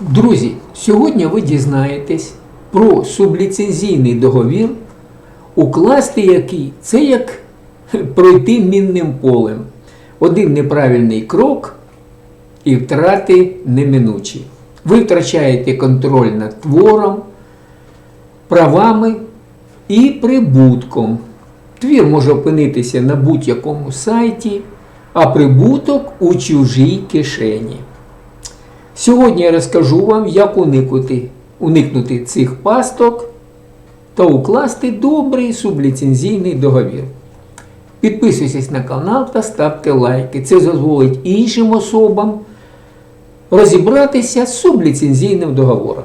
Друзі, сьогодні ви дізнаєтесь про субліцензійний договір, укласти який це як пройти мінним полем. Один неправильний крок і втрати неминучі. Ви втрачаєте контроль над твором, правами і прибутком. Твір може опинитися на будь-якому сайті, а прибуток у чужій кишені. Сьогодні я розкажу вам, як уникнути, уникнути цих пасток та укласти добрий субліцензійний договір. Підписуйтесь на канал та ставте лайки. Це дозволить іншим особам розібратися з субліцензійним договором.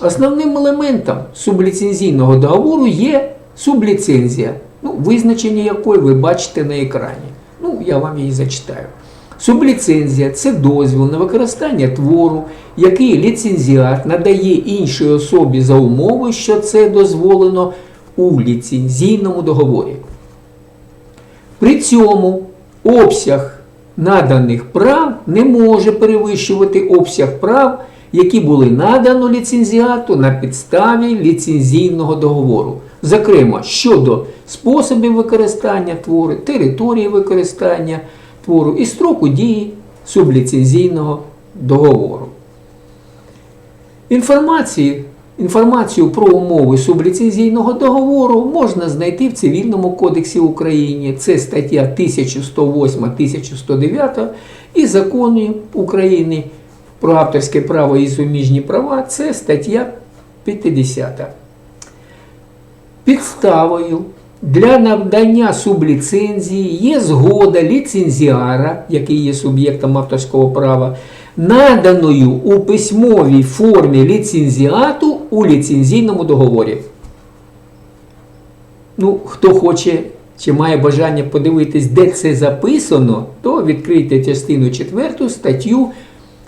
Основним елементом субліцензійного договору є субліцензія, ну, визначення якої ви бачите на екрані. Ну, я вам її зачитаю. Субліцензія це дозвіл на використання твору, який ліцензіат надає іншій особі за умови, що це дозволено у ліцензійному договорі. При цьому обсяг наданих прав не може перевищувати обсяг прав, які були надано ліцензіату на підставі ліцензійного договору. Зокрема, щодо способів використання твору, території використання твору і строку дії субліцензійного договору. Інформації, інформацію про умови субліцензійного договору можна знайти в Цивільному кодексі України. Це стаття 1108-1109 і закони України про авторське право і суміжні права. Це стаття 50. Підставою для надання субліцензії є згода ліцензіара, який є суб'єктом авторського права, наданою у письмовій формі ліцензіату у ліцензійному договорі. Ну, хто хоче чи має бажання подивитись, де це записано, то відкрийте частину 4 статтю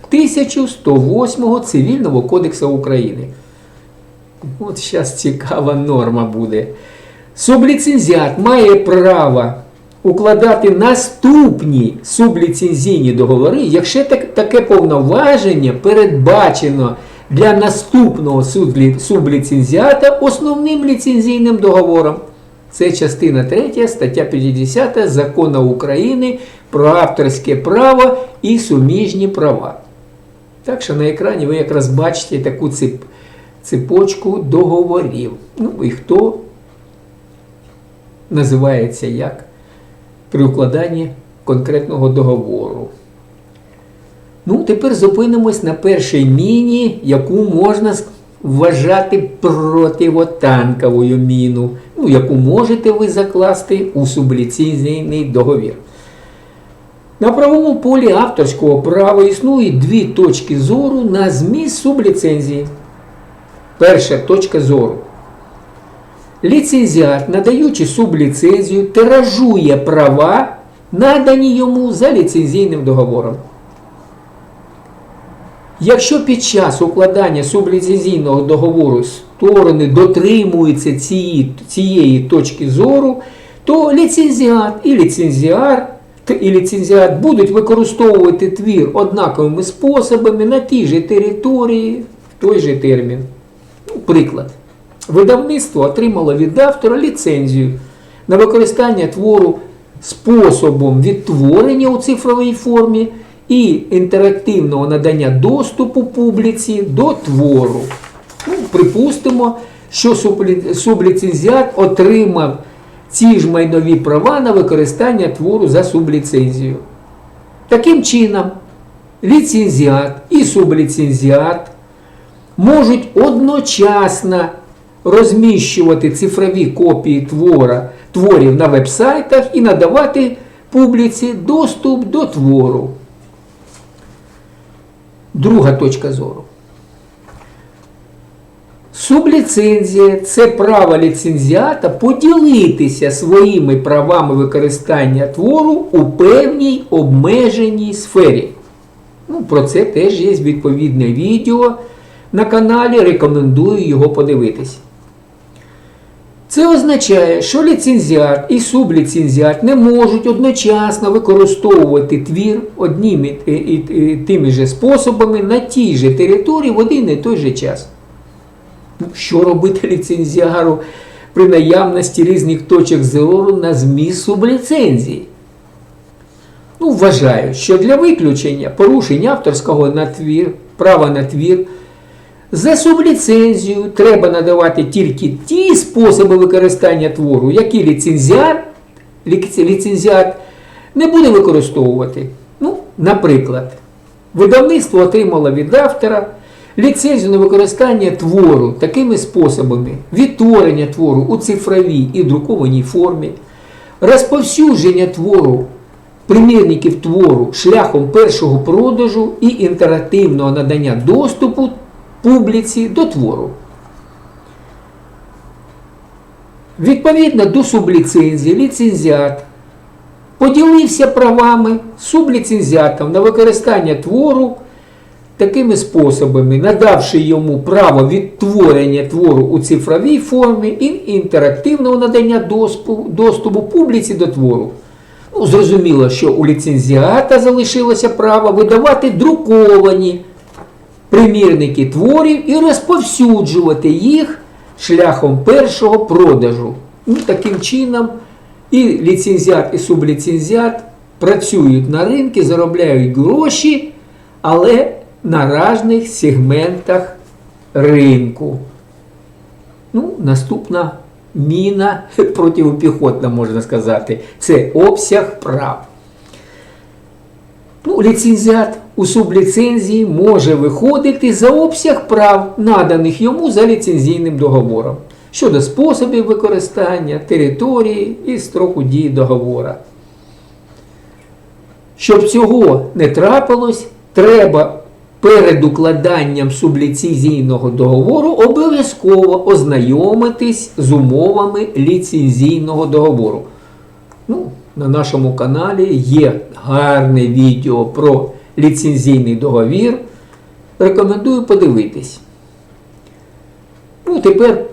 1108 Цивільного кодексу України. От зараз цікава норма буде. Субліцензіат має право укладати наступні субліцензійні договори, якщо так, таке повноваження передбачено для наступного субліцензіата основним ліцензійним договором. Це частина 3 стаття 50 Закону України про авторське право і суміжні права. Так що на екрані ви якраз бачите таку цеп, цепочку договорів. Ну і хто називається як при укладанні конкретного договору. Ну, тепер зупинимось на першій міні, яку можна вважати противотанковою міну, ну, яку можете ви закласти у субліційний договір. На правовому полі авторського права існують дві точки зору на зміст субліцензії. Перша точка зору. Ліцензіат, надаючи субліцензію, тиражує права, надані йому за ліцензійним договором. Якщо під час укладання субліцензійного договору сторони дотримуються цієї, цієї точки зору, то ліцензіат і ліцензіар і ліцензіат будуть використовувати твір однаковими способами на тій же території в той же термін. Ну, приклад. Видавництво отримало від автора ліцензію на використання твору способом відтворення у цифровій формі і інтерактивного надання доступу публіці до твору. Ну, припустимо, що субліцензіат отримав ці ж майнові права на використання твору за субліцензію. Таким чином, ліцензіат і субліцензіат можуть одночасно розміщувати цифрові копії твора, творів на вебсайтах і надавати публіці доступ до твору. Друга точка зору. Субліцензія це право ліцензіата поділитися своїми правами використання твору у певній обмеженій сфері. Ну, про це теж є відповідне відео на каналі. Рекомендую його подивитись. Це означає, що ліцензіат і субліцензіат не можуть одночасно використовувати твір одніми і, і тими же способами на тій же території в один і той же час. Ну, Що робити ліцензіару при наявності різних точок зору на зміст субліцензії? Ну, вважаю, що для виключення порушень авторського на твір, права на твір за субліцензію треба надавати тільки ті способи використання твору, які ліцензіат, ліцензіат не буде використовувати. Ну, наприклад, видавництво отримало від автора ліцензію на використання твору такими способами: відтворення твору у цифровій і друкованій формі, розповсюдження твору примірників твору шляхом першого продажу і інтерактивного надання доступу публіці до твору. Відповідно до субліцензії, ліцензіат поділився правами субліцензіатом на використання твору такими способами, надавши йому право відтворення твору у цифровій формі і інтерактивного надання доступу, доступу публіці до твору. Ну, зрозуміло, що у ліцензіата залишилося право видавати друковані примірники творів і розповсюджувати їх шляхом першого продажу. Ну, таким чином, і ліцензіат, і субліцензіат працюють на ринку, заробляють гроші, але на різних сегментах ринку. Ну, наступна міна протипіхотна, можна сказати, це обсяг прав. Ну, ліцензіат у субліцензії може виходити за обсяг прав, наданих йому за ліцензійним договором щодо способів використання, території і строку дії договора. Щоб цього не трапилось, треба перед укладанням субліцензійного договору обов'язково ознайомитись з умовами ліцензійного договору. Ну, на нашому каналі є гарне відео про ліцензійний договір. Рекомендую подивитись. Ну, тепер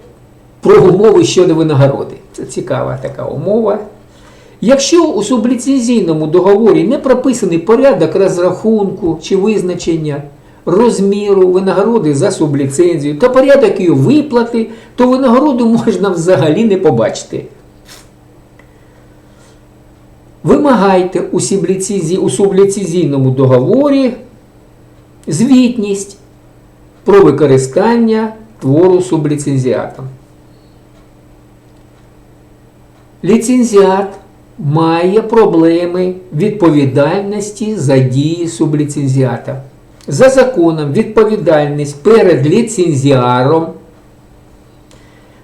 про умови щодо винагороди. Це цікава така умова. Якщо у субліцензійному договорі не прописаний порядок розрахунку чи визначення розміру винагороди за субліцензію та порядок її виплати, то винагороду можна взагалі не побачити. Вимагайте у субліцензі- у субліцензійному договорі звітність про використання твору субліцензіатом. Ліцензіат має проблеми відповідальності за дії субліцензіата. За законом відповідальність перед ліцензіаром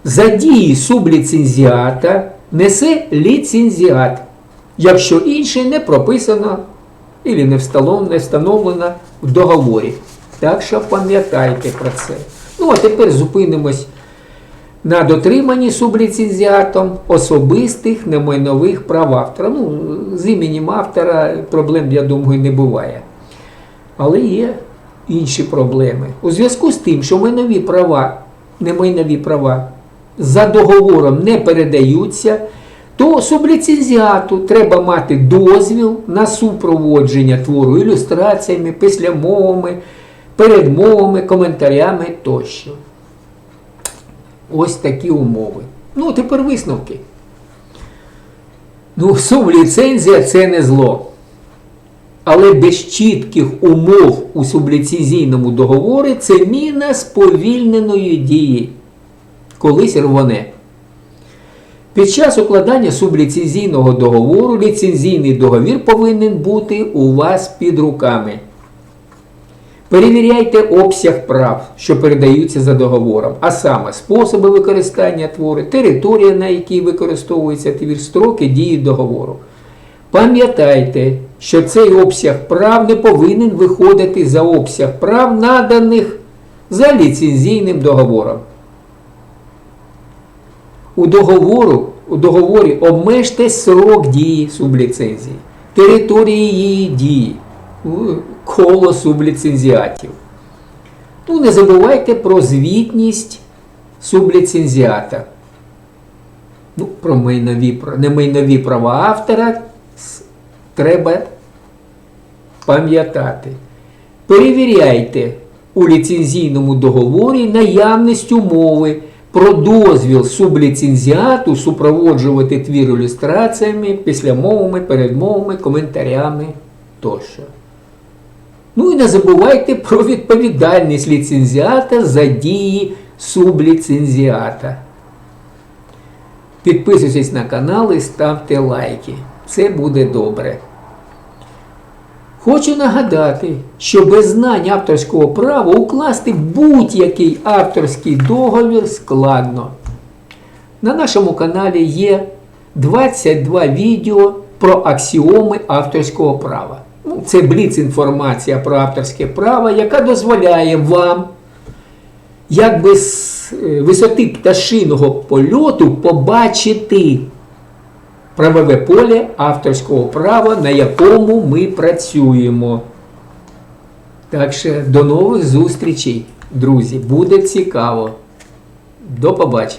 за дії субліцензіата несе ліцензіат, якщо інше не прописано і не встановлено, в договорі. Так що пам'ятайте про це. Ну а тепер зупинимось на дотриманні субліцензіатом особистих немайнових прав автора. Ну, з іменем автора проблем, я думаю, не буває. Але є інші проблеми. У зв'язку з тим, що майнові права, немайнові права за договором не передаються, то субліцензіату треба мати дозвіл на супроводження твору ілюстраціями, післямовами, передмовами, коментарями тощо. Ось такі умови. Ну, тепер висновки. Ну, субліцензія це не зло. Але без чітких умов у субліцензійному договорі це міна сповільненої дії. Колись рвоне. Під час укладання субліцензійного договору ліцензійний договір повинен бути у вас під руками. Перевіряйте обсяг прав, що передаються за договором, а саме способи використання твору, територія, на якій використовується твір, строки дії договору. Пам'ятайте, що цей обсяг прав не повинен виходити за обсяг прав, наданих за ліцензійним договором. У, договору, у договорі обмежте срок дії субліцензії, території її дії, коло субліцензіатів. Ну, не забувайте про звітність субліцензіата. Ну, про майнові, немайнові права автора треба пам'ятати. Перевіряйте у ліцензійному договорі наявність умови про дозвіл субліцензіату супроводжувати твір ілюстраціями, післямовами, передмовами, коментарями тощо. Ну і не забувайте про відповідальність ліцензіата за дії субліцензіата. Підписуйтесь на канал і ставте лайки. Це буде добре. Хочу нагадати, що без знань авторського права укласти будь-який авторський договір складно. На нашому каналі є 22 відео про аксіоми авторського права. Ну, Це бліц інформація про авторське право, яка дозволяє вам якби з е, висоти пташиного польоту побачити правове поле авторського права, на якому ми працюємо. Так що до нових зустрічей, друзі. Буде цікаво. До побачення.